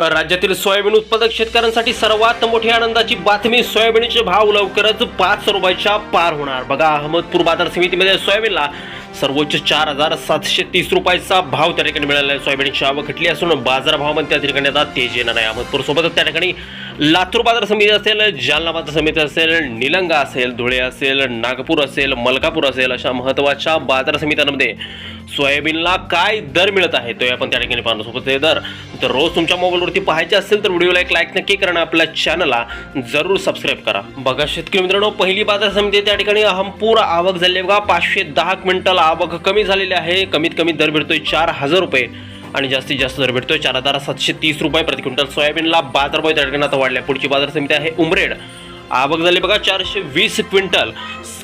राज्यातील सोयाबीन उत्पादक शेतकऱ्यांसाठी सर्वात मोठी आनंदाची बातमी सोयाबीनचे भाव लवकरच पाच रुपयाच्या पार होणार. बघा अहमदपूर बाजार समितीमध्ये सोयाबीनला सर्वोच्च चार हजार सातशे तीस रुपयाचा भाव त्या ठिकाणी मिळाला आहे. सोयाबीनची आवक घटली असून बाजारभावामध्ये त्या ठिकाणी आता तेज येणार आहे. अहमदपूर सोबतच त्या ठिकाणी लातूर बाजार समिती असेल जालना बाजार समिती असेल निलंगा असेल धुळे असेल नागपूर असेल मलकापूर असेल अशा महत्त्वाच्या बाजार समित्यांमध्ये सोयाबीनला काय दर मिळत आहे? तो आपण त्या ठिकाणी पाहणार. सोबत ते दर. तर रोज तुमच्या मोबाईलवरती पाहायचे असेल तर व्हिडिओला एक लाईक नक्की करा आपल्या चॅनलला जरूर सबस्क्राईब करा. बघा शेतकरी मित्रांनो पहिली बाजार समिती त्या ठिकाणी अहमपूर आवक झाली आहे. बघा पाचशे दहा क्विंटल आवक कमी झालेली आहे. कमीत कमी दर भेटतोय चार हजार रुपये आणि जास्तीत जास्त दर भेटतोय चार हजार सातशे तीस रुपये प्रति क्विंटल. सोयाबीनला बाजारभाव त्या ठिकाणी आता वाढल्या. पुढची बाजार समिती आहे उमरेड. आवक झाली बघा चारशे वीस क्विंटल.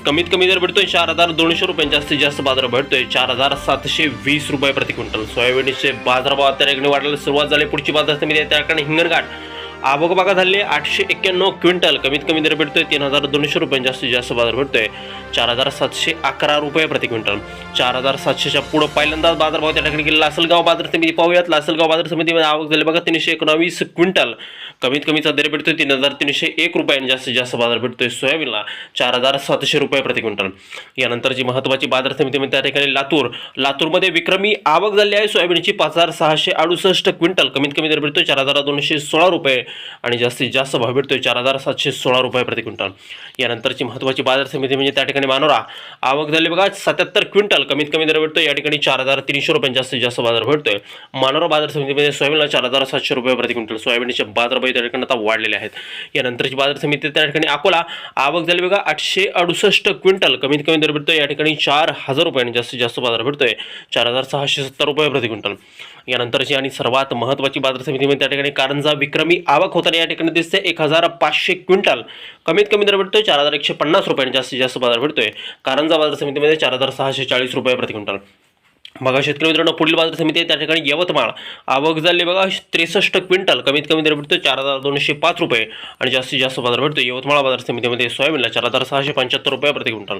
कमीत कमी दर भेटतोय चार हजार दोनशे रुपये. जास्तीत जास्त बाजार भेटतोय चार हजार सातशे वीस रुपये प्रति क्विंटल. सोयाबीनचे बाजारभाव त्या ठिकाणी वाढायला सुरुवात झाली. पुढची बाजार समिती आहे त्या ठिकाणी हिंगणघाट आवक झाले आठशे एक्क्याण्णव क्विंटल. कमीत कमी दर भेटतोय तीन हजार दोनशे रुपये. जास्तीत जास्त बाजार भेटतोय चार हजार सातशे अकरा रुपये प्रति क्विंटल. चार हजार सातशेच्या पुढं पहिल्यांदाच बाजारभाव त्या ठिकाणी गेला लासलगाव बाजार समिती पाहूयात. लासलगाव बाजार समितीमध्ये आवक झाली बघा तीनशे एकोणावीस क्विंटल. कमीत कमीचा दर भेटतोय तीन हजार तीनशे एक रुपयाने जास्तीत जास्त बाजार भेटतोय सोयाबीनला. चार हजार सातशे रुपये प्रति क्विंटल. यानंतरची महत्त्वाची बाजार समिती म्हणजे त्या ठिकाणी लातूर. लातूरमध्ये विक्रमी आवक झाली आहे. सोयाबीनची पाच हजार सहाशे अडुसष्ट क्विंटल कमीत कमी दर भेटतोय चार हजार दोनशे सोळा रुपये आणि जास्तीत जास्त भाव भेटतोय चार हजार सातशे सोळा रुपये प्रति क्विंटल. यानंतरची महत्त्वाची बाजार समिती म्हणजे त्या ठिकाणी मानोरा. आवक झाली बघा सत्याहत्तर क्विंटल कमीत कमी दर भेटतोय. या ठिकाणी चार हजार तीनशे रुपये जास्तीत जास्त बाजार भेटतोय. मानोरा बाजार समितीमध्ये सोयाबीनला चार हजार सातशे रुपये प्रति क्विंटल. सोयाबीनचे बाजार त्या ठिकाणी आता वाढलेले आहेत. यानंतरची बाजार समिती त्या ठिकाणी अकोला आवक झाली बघा आठशे अडुसष्ट क्विंटल. कमीत कमी दर भेटतोय या ठिकाणी चार हजार रुपयांनी जास्तीत जास्त बाजार भेटतोय. चार हजार सहाशे सत्तर रुपये प्रति क्विंटल. यानंतरची आणि सर्वात महत्त्वाची बाजार समितीमध्ये म्हणजे त्या ठिकाणी कारंजा विक्रमी आवक होताना या ठिकाणी दिसते एक हजार पाचशे क्विंटल. कमीत कमी दर भेटतोय चार हजार एकशे पन्नास रुपयांनी जास्तीत जास्त बाजार भेटतोय. कारंजा बाजार समितीमध्ये चार हजार सहाशे चाळीस रुपये प्रति क्विंटल. बघा शेतकरी मित्रांनो पुढील बाजार समिती आहे त्या ठिकाणी यवतमाळ. आवक झाली बघा त्रेसष्ट क्विंटल. कमीत कमी दर भेटतो चार हजार दोनशे पाच रुपये. आणि जास्तीत जास्त बाजार भेटतो यवतमाळ बाजार समितीमध्ये सोयाबीनला चार हजार सहाशे पंच्याहत्तर रुपये प्रति क्विंटल.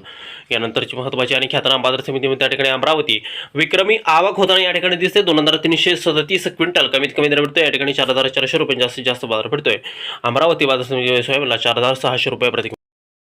यानंतरची महत्त्वाची आणि ख्यातनाम बाजार समितीमध्ये त्या ठिकाणी अमरावती. विक्रमी आवक होताना या ठिकाणी दिसते दोन हजार तीनशे सदतीस क्विंटल. कमीत कमी दर भेटतो या ठिकाणी चार हजार चारशे रुपये जास्तीत जास्त बाजार भेटतोय. अमरावती बाजार समितीमध्ये सोयाबीनला चार हजार सहाशे रुपये प्रति